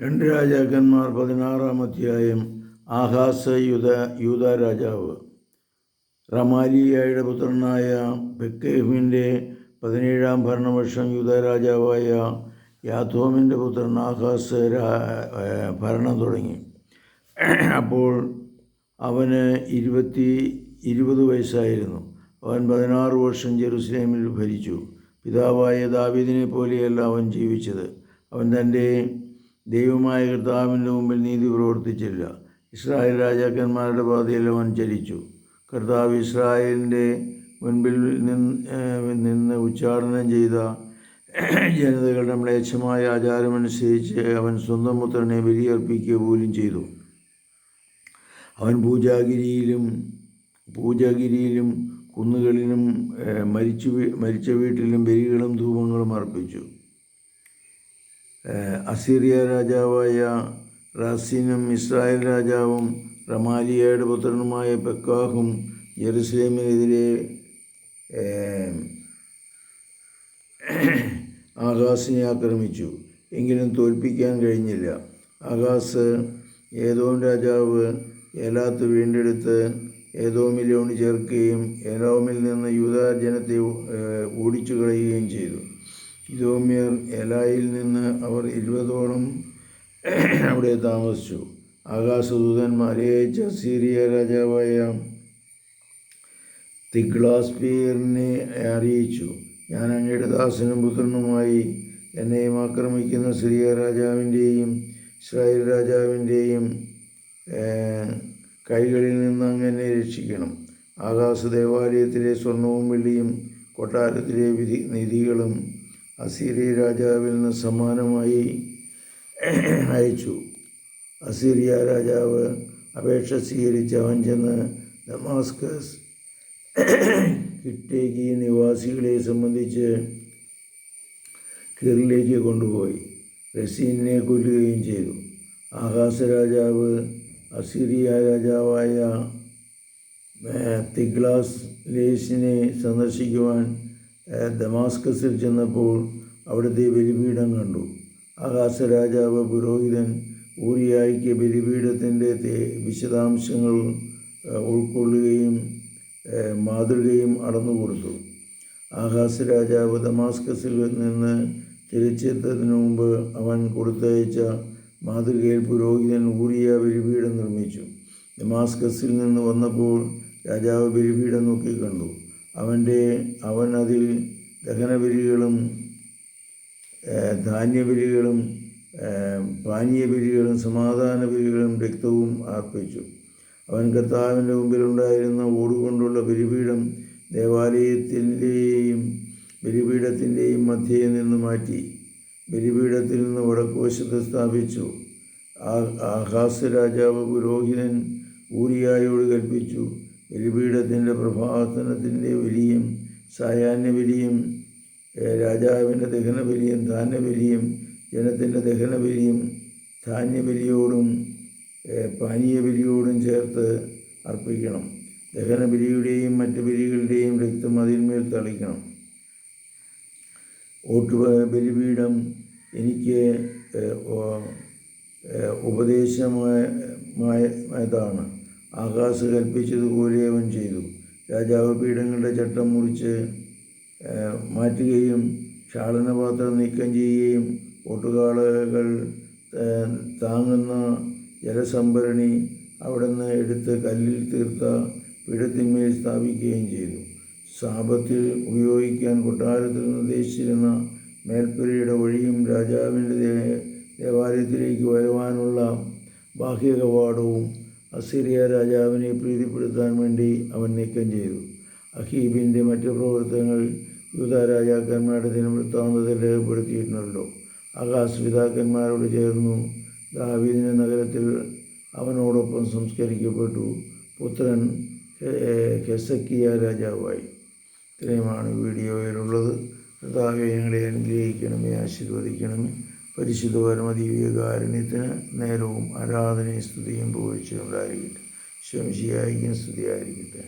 രണ്ട് രാജാക്കന്മാർ പതിനാറാം അധ്യായം ആഹാസ് യുധ യൂത രാജാവ്. റമാലിയയുടെ പുത്രനായ ബെക്കേഹിന്റെ പതിനേഴാം ഭരണവർഷം യൂത രാജാവായ യാഥോമിന്റെ പുത്രൻ ആഹാസ് ഭരണം തുടങ്ങി. അപ്പോൾ അവന് ഇരുപത്തി ഇരുപത് വയസ്സായിരുന്നു. അവൻ പതിനാറ് വർഷം ജെറുസലേമിൽ ഭരിച്ചു. പിതാവായ ദാവീദിനെ പോലെയല്ല അവൻ ജീവിച്ചത്. അവൻ തന്റെ ദൈവമായ കർത്താവിന്റെ മുമ്പിൽ നീതി പ്രവർത്തിച്ചില്ല. ഇസ്രായേൽ രാജാക്കന്മാരുടെ പാതയിൽ അവൻ ചലിച്ചു കർത്താവ് ഇസ്രായേലിന്റെ മുൻപിൽ നിന്ന് ഉച്ചാടനം ചെയ്ത ജനതകളുടെ മ്ലേച്ഛമായ ആചാരമനുസരിച്ച് അവൻ സ്വന്തം പുത്രനെ ബലിയർപ്പിക്കുക പോലും ചെയ്തു. അവൻ പൂജാഗിരിയിലും പൂജാഗിരിയിലും കുന്നുകളിലും മരിച്ചു മരിച്ച വീട്ടിലും ബലികളും ധൂപങ്ങളും അർപ്പിച്ചു. അസീറിയ രാജാവായ റാസീനും ഇസ്രായേൽ രാജാവും റമാലിയയുടെ പുത്രനുമായ പെക്കാഹും ജെറുസലേമിനെതിരെ ആകാസിനെ ആക്രമിച്ചു. എങ്കിലും തോൽപ്പിക്കാൻ കഴിഞ്ഞില്ല. ആകാസ് ഏതോം രാജാവ് ഏലാത്ത് വീണ്ടെടുത്ത് ഏതോമിലോണ് ചേർക്കുകയും ഏലോമിൽ നിന്ന് യൂതാജനത്തെ ഓടിച്ചു കളയുകയും ചെയ്തു. ഇതോമ്യർ എലായിൽ നിന്ന് അവർ ഇരുപതോളം അവിടെ താമസിച്ചു. ആകാശദൂതന്മാരെ അയച്ച സീറിയ രാജാവായ തിഗ്ലാസ്പീറിനെ അറിയിച്ചു. ഞാൻ അങ്ങയുടെ ദാസനും പുത്രനുമായി എന്നെയും ആക്രമിക്കുന്ന സിറിയ രാജാവിന്റെയും ഇസ്രായേൽ രാജാവിന്റെയും കൈകളിൽ നിന്ന് അങ്ങനെ രക്ഷിക്കണം. ആകാശ ദേവാലയത്തിലെ സ്വർണവും വെള്ളിയും കൊട്ടാരത്തിലെ വിധി നിധികളും അസീറിയ രാജാവിൽ നിന്ന് സമ്മാനമായി അയച്ചു. അസീറിയ രാജാവ് അപേക്ഷ സ്വീകരിച്ച് അവൻ ചെന്ന് ഡമാസ്കസ് കിട്ടേക്ക് നിവാസികളെ സംബന്ധിച്ച് കീറിലേക്ക് കൊണ്ടുപോയി. റസീനെ കൊല്ലുകയും ചെയ്തു. ആകാശ രാജാവ് അസീറിയ രാജാവായ തിഗ്ലാസ് ലേസിനെ സന്ദർശിക്കുവാൻ ദമാസ്കസിൽ ചെന്നപ്പോൾ അവിടുത്തെ ബലിപീഠം കണ്ടു. ആകാശരാജാവ് പുരോഹിതൻ ഊരിയായിക്ക് ബലിപീഠത്തിന്റെ വിശദാംശങ്ങൾ ഉൾക്കൊള്ളുകയും മാതൃകയും അടന്നു കൊടുത്തു ആകാശ രാജാവ് ദമാസ്കസിൽ നിന്ന് തിരിച്ചെത്തതിനു മുമ്പ് അവൻ കൊടുത്തയച്ച മാതൃകയിൽ പുരോഹിതൻ ഊരിയ ബലിപീഠം നിർമ്മിച്ചു. ദമാസ്കസിൽ നിന്ന് വന്നപ്പോൾ രാജാവ് ബലിപീഠം നോക്കി കണ്ടു. അവന്റെ അവൻ അതിൽ ദഹനബലികളും ധാന്യബലികളും പാനീയബലികളും സമാധാന ബലികളും രക്തവും അർപ്പിച്ചു. അവൻ കർത്താവിന്റെ മുമ്പിലുണ്ടായിരുന്ന ഓടുകൊണ്ടുള്ള ബലിപീഠം ദേവാലയത്തിന്റെയും ബലിപീഠത്തിന്റെയും മധ്യയിൽ നിന്ന് മാറ്റി ബലിപീഠത്തിൽ നിന്ന് വടക്കുവശത്ത് സ്ഥാപിച്ചു. ആഹാസ് രാജാവ് പുരോഹിതൻ ഊരിയായോട് കൽപ്പിച്ചു ബലിപീഠത്തിന്റെ പ്രഭാസനത്തിന്റെ ബലിയും സായാഹ്ന ബലിയും ഏഹ്, രാജാവിന്റെ ദഹനബലിയും ധാന്യബലിയും ജനത്തിന്റെ ദഹനബലിയും ധാന്യബലിയോടും പാനീയ പാനീയബലിയോടും ചേർത്ത് അർപ്പിക്കണം. ദഹനബലിയുടെയും മറ്റ് ബലികളുടെയും രക്തം അതിന്മേൽ തളിക്കണം. ഓട്ടു ബലിപീഠം എനിക്ക് ഉപദേശമായതാണ് ആകാശ് കൽപ്പിച്ചതുപോലെ അവൻ ചെയ്തു. രാജാവ് പീഠങ്ങളുടെ ചട്ടം മുറിച്ച് മാറ്റുകയും ക്ഷാളനപാത്രം നീക്കം ചെയ്യുകയും ഓട്ടുകാളകൾ താങ്ങുന്ന ജലസംഭരണി അവിടുന്ന് എടുത്ത് കല്ലിൽ തീർത്ത പീഠത്തിന്മേൽ സ്ഥാപിക്കുകയും ചെയ്തു. സാപത്തിൽ ഉപയോഗിക്കാൻ കൊട്ടാരത്തിൽ നിർദ്ദേശിച്ചിരുന്ന മേൽപ്പുരയുടെ വഴിയും രാജാവിന്റെ ദേവാലയത്തിലേക്ക് വരുവാനുള്ള ബാഹ്യ കവാടവും അസിറിയ രാജാവിനെ പ്രീതിപ്പെടുത്താൻ വേണ്ടി അവൻ നീക്കം ചെയ്തു. അഹീബിന്റെ മറ്റ് പ്രവർത്തനങ്ങൾ യൂത രാജാക്കന്മാരുടെ ദിനവൃത്താന്തത്തിൽ രേഖപ്പെടുത്തിയിട്ടുണ്ടല്ലോ. ആകാശ് പിതാക്കന്മാരോട് ചേർന്നു ദാവീദിന്റെ നഗരത്തിൽ അവനോടൊപ്പം സംസ്കരിക്കപ്പെട്ടു. പുത്രൻ ഹെസക്കിയ രാജാവായി. ഇത്രയുമാണ് വീഡിയോയിലുള്ളത്. കർത്താവെ ഞങ്ങളെ അനുഗ്രഹിക്കണമേ ആശീർവദിക്കണമേ. പരിശുദ്ധ പരമദീവികാരുണ്യത്തിന് നേരവും ആരാധനയും സ്തുതിയും പോയിച്ചുകൊണ്ടായിരിക്കട്ടെ ശംശിയായിരിക്കും സ്തുതിയായിരിക്കട്ടെ.